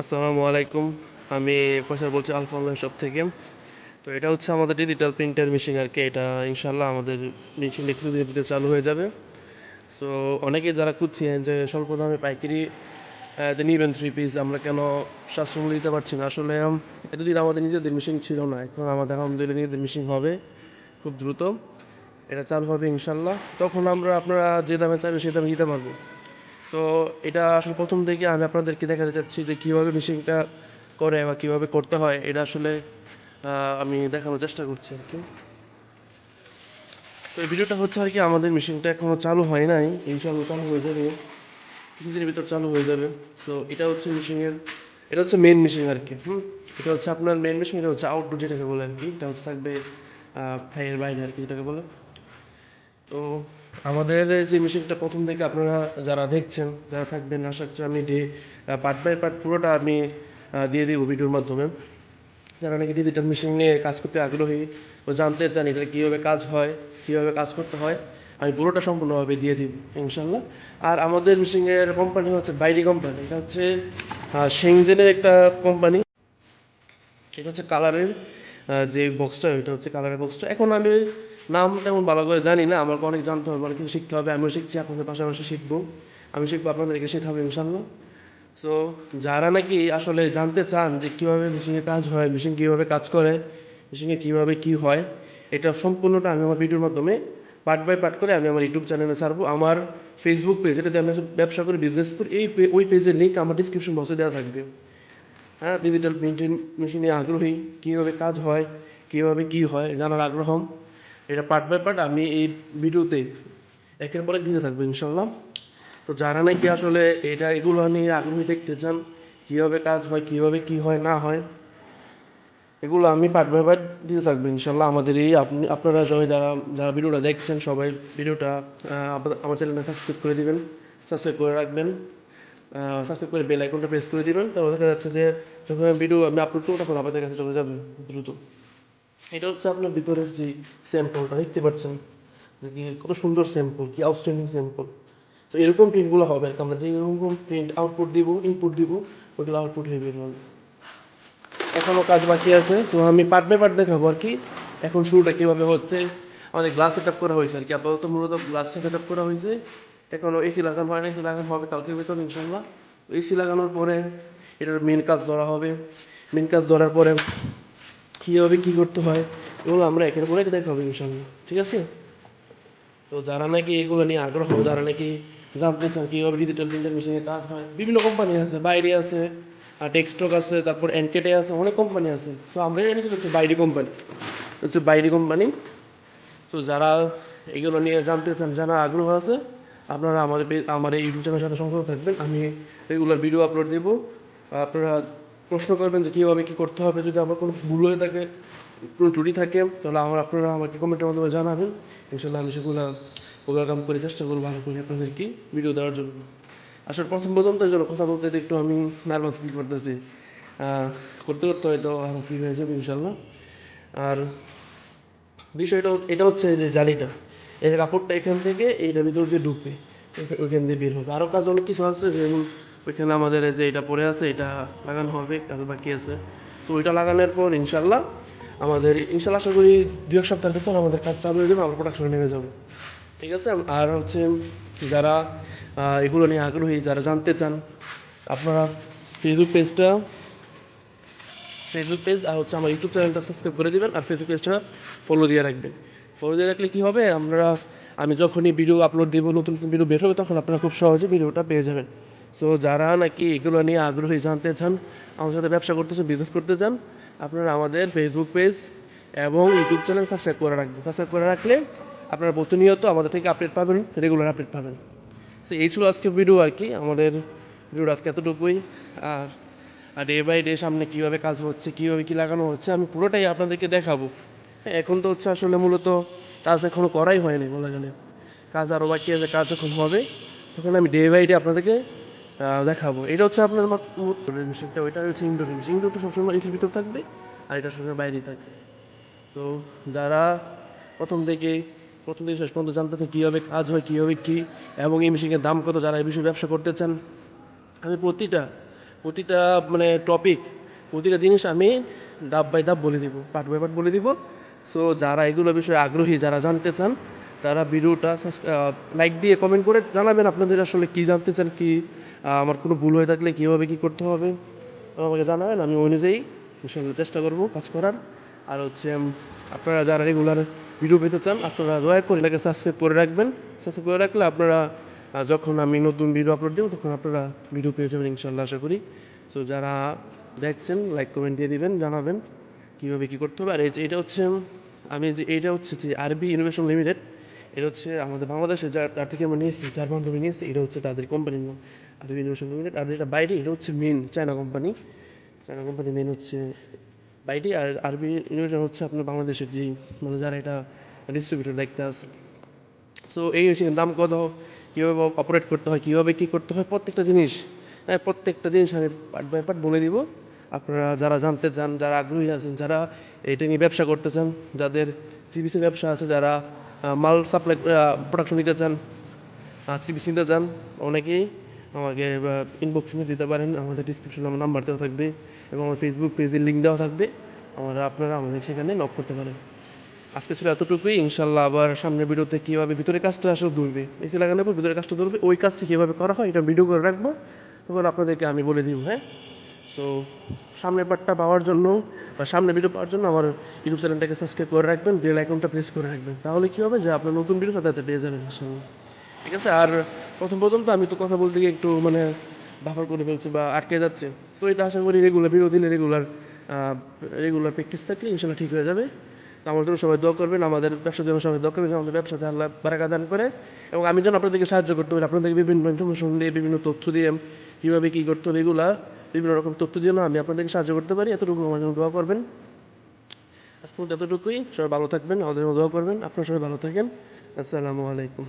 আসসালামু আলাইকুম। আমি ফয়সাল বলছি আলফা অনলাইন শপ থেকে। তো এটা হচ্ছে আমাদের ডিজিটাল প্রিন্টার মেশিন আর কি। এটা ইনশাল্লাহ আমাদের মেশিন একটু দিনের ভিতরে চালু হয়ে যাবে। সো অনেকেই যারা খুঁজছেন যে স্বল্প দামে পাইকারি নিবেন থ্রি পিস আমরা কেন সাশ্রয় দিতে পারছি না? আসলে উম, এতদিন আমাদের নিজেদের মেশিন ছিল না। এখন আমাদের আলহামদুলিল্লাহ নিজেদের মেশিন হবে খুব দ্রুত। এটা চালু হবে ইনশাল্লাহ তখন আমরা আপনারা যে দামে চাইবে সে দামে দিতে পারব। তো এটা আসলে প্রথম থেকে আমি আপনাদেরকে দেখাতে চাচ্ছি যে কীভাবে মেশিনটা করে বা কীভাবে করতে হয়, এটা আসলে আমি দেখানোর চেষ্টা করছি আর কি। তো এই ভিডিওটা হচ্ছে আর কি আমাদের মেশিনটা এখনও চালু হয় নাই ইনশাল্লাহ চালু হয়ে যাবে, কিছুদিনের ভিতর চালু হয়ে যাবে। তো এটা হচ্ছে মেশিনের এটা হচ্ছে মেন মেশিন আর কি, হুম? এটা হচ্ছে আপনার মেন মেশিন এটা হচ্ছে আউটডোর যেটাকে বলে আর কি, এটা হচ্ছে থাকবে ফাইয়ের বাইরে আর কি যেটাকে বলে। তো আমাদের যে মেশিনটা প্রথম থেকে আপনারা যারা দেখছেন, যারা থাকবেন, আশা করছি আমি ডে পার্ট বাই পার্ট পুরোটা আমি দিয়ে দিব ভিডিওর মাধ্যমে। যারা নাকি ডিজিটাল মেশিন নিয়ে কাজ করতে আগ্রহী ও জানতে চান এটা কীভাবে কাজ হয়, কীভাবে কাজ করতে হয়, আমি পুরোটা সম্পূর্ণভাবে দিয়ে দিব ইনশাল্লাহ আর আমাদের মেশিনের কোম্পানি হচ্ছে বাইরি কোম্পানি এটা হচ্ছে সেংজেনের একটা কোম্পানি এটা হচ্ছে কালারের যে বক্সটা ওইটা হচ্ছে কালারের বক্সটা এখন আমি নাম তেমন ভালো করে জানি না, আমাকে অনেক জানতে হবে, অনেক কিছু শিখতে হবে, আমিও শিখছি, আপনাদের পাশাপাশি শিখব। আমি শিখব, আপনাদেরকে শেখাবো ইনশাল্লাহ সো যারা নাকি আসলে জানতে চান যে কীভাবে মেশিনে কাজ হয় মেশিন কীভাবে কাজ করে মেশিনে কীভাবে কী হয়, এটা সম্পূর্ণটা আমি আমার ভিডিওর মাধ্যমে পার্ট বাই পার্ট করে আমি আমার ইউটিউব চ্যানেলে ছাড়বো। আমার ফেসবুক পেজ যেটাতে আমি ব্যবসা করি বিজনেস করি, এই ওই পেজের লিঙ্ক আমার ডিসক্রিপশন বক্সে দেওয়া থাকবে। হ্যাঁ ডিজিটাল প্রিন্টিং মেশিনে আগ্রহী, কীভাবে কাজ হয়, কীভাবে কী হয়, জানার আগ্রহ। এটা পার্ট বাই পার্ট আমি এই ভিডিওতে একের পরে দিতে থাকব ইনশাল্লাহ তো যারা নাকি আসলে এটা এগুলো নিয়ে আগ্রহী দেখতে চান, কীভাবে কাজ হয়, কীভাবে কী হয়, না হয়, এগুলো আমি পার্ট বাই পার্ট দিতে থাকব ইনশাল্লাহ আমাদের এই আপনি আপনারা সবাই যারা যারা ভিডিওটা দেখছেন, সবাই ভিডিওটা আমার চ্যানেলটা সাবস্ক্রাইব করে দেবেন সাবস্ক্রাইব করে রাখবেন। সাবস্ক্রাইব করে বেল আইকনটা প্রেস করে দিবেন তাহলে দেখা যাচ্ছে যে যখন আমি ভিডিও আমি আপলোড করব, তখন আপনাদের কাছে চলে যাবে দ্রুত। এটা হচ্ছে আপনার ভিতরের যে স্যাম্পলটা দেখতে পাচ্ছেন যে কি, কত সুন্দর স্যাম্পল কি আউটস্ট্যান্ডিং স্যাম্পল তো এরকম প্রিন্টগুলো হবে আর কি। আমরা যে এরকম প্রিন্ট আউটপুট দিব ইনপুট দিব, ওইগুলো আউটপুট হয়ে বের হবে। এখনও কাজ বাকি আছে, তো আমি পার্ট বাই পার্ট দেখাবো আর কি। এখন শুরুটা কীভাবে হচ্ছে, আমাদের গ্লাস সেট আপ করা হয়েছে আর কি, আপাতত মূলত গ্লাসটা সেট আপ করা হয়েছে। এখনও এসি লাগানো হয় না এসি লাগানো হবে কালকের ভিতর ইনশাল্লাহ এসি লাগানোর পরে এটার মেন কাজ ধরা হবে। মেন কাজ ধরার পরে কীভাবে কী করতে হয়, এগুলো আমরা একের পরে দেখাবো ইনশাল্লাহ ঠিক আছে? তো যারা নাকি এগুলো নিয়ে আগ্রহ, যারা নাকি জানতে চান কীভাবে ডিজিটাল প্রিন্টার মেশিনে কাজ হয়, বিভিন্ন কোম্পানি আছে বাইরে আছে, আর টেক্সটক আছে, তারপর এনকেটে আছে, অনেক কোম্পানি আছে। তো আমরা এটা হচ্ছে বাইরে কোম্পানি হচ্ছে বাইরে কোম্পানি তো যারা এগুলো নিয়ে জানতে চান যারা আগ্রহ আছে আপনারা আমাদের আমার এই ইউটিউব চ্যানেলের সাথে সংযুক্ত থাকবেন। আমি রেগুলার ভিডিও আপলোড দেবো। আপনারা প্রশ্ন করবেন যে কীভাবে কী করতে হবে। যদি আমার কোনো ভুল হয়ে থাকে, কোনো ত্রুটি থাকে, তাহলে আমার আপনারা আমাকে কমেন্টের মাধ্যমে জানাবেন। ইনশাল্লাহ আমি সেগুলো ওভারকাম করে চেষ্টা করব ভালো করে আপনাদেরকে ভিডিও দেওয়ার জন্য। আসলে প্রথম প্রথম তো জন্য কথা বলতে একটু আমি নার্ভাস ফিল করতেছি। করতে করতে হয়তো আরও ফিল হয়ে যাবে ইনশাল্লাহ আর বিষয়টা এটা হচ্ছে যে জালিটা। এই কাপড়টা এখান থেকে, এইটার ভিতর যে ঢুকবে ওইখা- ওইখান দিয়ে বের হবে। আরও কাজ অনেক কিছু আছে, যেমন ওইখানে আমাদের যে এটা পড়ে আছে, এটা লাগানো হবে, কাজ বাকি আছে। তো ওইটা লাগানোর পর ইনশাল্লাহ আমাদের ইনশাল্লাহ আশা করি দু এক সপ্তাহের ভিতর আমাদের কাজ চালু হয়ে যাবে, আমরা প্রোডাকশনে নেমে যাব। ঠিক আছে? আর হচ্ছে যারা এগুলো নিয়ে আগ্রহী, যারা জানতে চান, আপনারা ফেসবুক পেজটা ফেসবুক পেজ আর হচ্ছে আমার ইউটিউব চ্যানেলটা সাবস্ক্রাইব করে দিবেন, আর ফেসবুক পেজটা ফলো দিয়ে রাখবেন। ফলো দিয়ে রাখলে কী হবে? আমরা, আমি যখনই ভিডিও আপলোড দেবো, নতুন ভিডিও বের হবে, তখন আপনারা খুব সহজে ভিডিওটা পেয়ে যাবেন। সো যারা নাকি এগুলো নিয়ে আগ্রহী, জানতে চান, আমার সাথে ব্যবসা করতে চান বিজনেস করতে চান, আপনারা আমাদের ফেসবুক পেজ এবং ইউটিউব চ্যানেল সাবস্ক্রাইব করে রাখবেন সাবস্ক্রাইব করে রাখলে আপনারা প্রতিনিয়ত আমাদের থেকে আপডেট পাবেন রেগুলার আপডেট পাবেন। সো এই ছিল আজকে ভিডিও আর কি। আমাদের ভিডিওটা আজকে এতটুকুই। আর আর ডে বাই ডে সামনে কীভাবে কাজ হচ্ছে, কীভাবে কী লাগানো হচ্ছে, আমি পুরোটাই আপনাদেরকে দেখাবো। এখন তো হচ্ছে আসলে মূলত কাজ এখনও করাই হয়নি, বলা গেলে। কাজ আরও বাকি আছে, কাজ যখন হবে, তখন আমি ডে বাই ডে আপনাদেরকে দেখাবো। এটা হচ্ছে আপনার মেশিনটা ওইটা হচ্ছে ইনডোর মেশিন ইনডোরটা সবসময় এসির ভিতর থাকবে, আর এটা সবসময় বাইরেই থাকবে। তো যারা প্রথম থেকে প্রথম থেকে শেষ পর্যন্ত জানতে চান কীভাবে কাজ হয়, কীভাবে কী, এবং এই মেশিনের দাম কত, যারা এই বিষয়ে ব্যবসা করতে চান, আমি প্রতিটা প্রতিটা মানে টপিক প্রতিটা জিনিস আমি ধাপ বাই ধাপ বলে দিব পার্ট বাই পার্ট বলে দিব। সো যারা এগুলো বিষয়ে আগ্রহী, যারা জানতে চান, তারা ভিডিওটা লাইক দিয়ে কমেন্ট করে জানাবেন আপনাদের আসলে কি জানতে চান, কি আমার কোনো ভুল হয়ে থাকলে কীভাবে কী করতে হবে। আমাকে জানাবেন, আমি অনুযায়ী ইনশাল্লাহ চেষ্টা করব কাজ করার। আর হচ্ছে আপনারা যারা রেগুলার ভিডিও পেতে চান, আপনারা দয়া করে এটাকে সাবস্ক্রাইব করে রাখবেন। সাবস্ক্রাইব করে রাখলে আপনারা যখন আমি নতুন ভিডিও আপলোড দেবো, তখন আপনারা ভিডিও পেয়ে যাবেন ইনশাল্লাহ আশা করি। সো যারা দেখছেন লাইক কমেন্ট দিয়ে দিবেন, জানাবেন। কীভাবে কী করতে হবে? আর এই যে এটা হচ্ছে, আমি যে এইটা হচ্ছে যে আরবি ইনোভেশন লিমিটেড এটা হচ্ছে আমাদের বাংলাদেশে যার যার থেকে আমরা নিয়েছি, যার মাধ্যমে নিয়েছি, এটা হচ্ছে তাদের কোম্পানি আরবি ইনোভেশন লিমিটেড আর এটা বাইরে এটা হচ্ছে main China company China company main হচ্ছে বাইরে আর আরবি ইনোভেশন হচ্ছে আপনার বাংলাদেশের যে মানে যারা এটা ডিস্ট্রিবিউটর দেখতে আছে। সো এই মেশিনের দাম কত, কীভাবে অপারেট করতে হয়, কীভাবে কী করতে হয়, প্রত্যেকটা জিনিস হ্যাঁ প্রত্যেকটা জিনিস আমি পার্ট বাই পার্ট বলে দিব। আপনারা যারা জানতে চান, যারা আগ্রহী আছেন, যারা এটা নিয়ে ব্যবসা করতে চান, যাদের সিবিসি ব্যবসা আছে, যারা মাল সাপ্লাই প্রোডাকশন নিতে চান সিবিসি নিতে চান, অনেকেই আমাকে ইনবক্সে দিতে পারেন। আমাদের ডিসক্রিপশনে আমার নাম্বার দেওয়া থাকবে এবং আমার ফেসবুক পেজের লিঙ্ক দেওয়া থাকবে। আমরা, আপনারা আমাদের সেখানে নক করতে পারেন। আজকে ছিল এতটুকুই। ইনশাল্লাহ আবার সামনের ভিডিওতে কীভাবে ভিতরে কাজটা আসলে ধরবে এসি লাগানোর পর ভিতরে কাজটা ধরবে, ওই কাজটা কীভাবে করা হয় এটা ভিডিও করে রাখব। তখন আপনাদেরকে আমি বলে দিব হ্যাঁ? সো সামনের পার্টটা পাওয়ার জন্য বা সামনে ভিডিও পাওয়ার জন্য আমার ইউটিউব চ্যানেলটাকে সাবস্ক্রাইব করে রাখবেন বেল আইকনটা প্রেস করে রাখবেন। তাহলে কী হবে যে আপনার নতুন ভিডিও তাতে পেয়ে যাবেন ইনশাল্লাহ ঠিক আছে? আর প্রথম প্রথম তো আমি তো কথা বলতে গিয়ে একটু মানে বাফার করে ফেলছি বা আটকে যাচ্ছে। তো এটা আশা করি রেগুলার ভিডিও দিলে রেগুলার রেগুলার প্র্যাকটিস থাকলে ইনশাল্লাহ ঠিক হয়ে যাবে। আমার জন্য সবাই দোয়া করবেন, আমাদের ব্যবসার জন্য সবাই দোয়া করবেন আমাদের ব্যবসাতে আল্লাহ বারাকা দান করে। এবং আমি যেন আপনাদেরকে সাহায্য করতে পারি, আপনাদেরকে বিভিন্ন ইনফরমেশন দিয়ে, বিভিন্ন তথ্য দিয়ে কীভাবে কী করতে হবে এগুলা। বিভিন্ন রকম তথ্য দিয়ে আমি আপনাদেরকে সাহায্য করতে পারি। এতটুকু আমার জন্য দোয়া করবেন। আজ পর্যন্ত এতটুকুই। সবাই ভালো থাকবেন, আমাদের জন্য দোয়া করবেন। আপনারা সবাই ভালো থাকেন। আসসালামু আলাইকুম।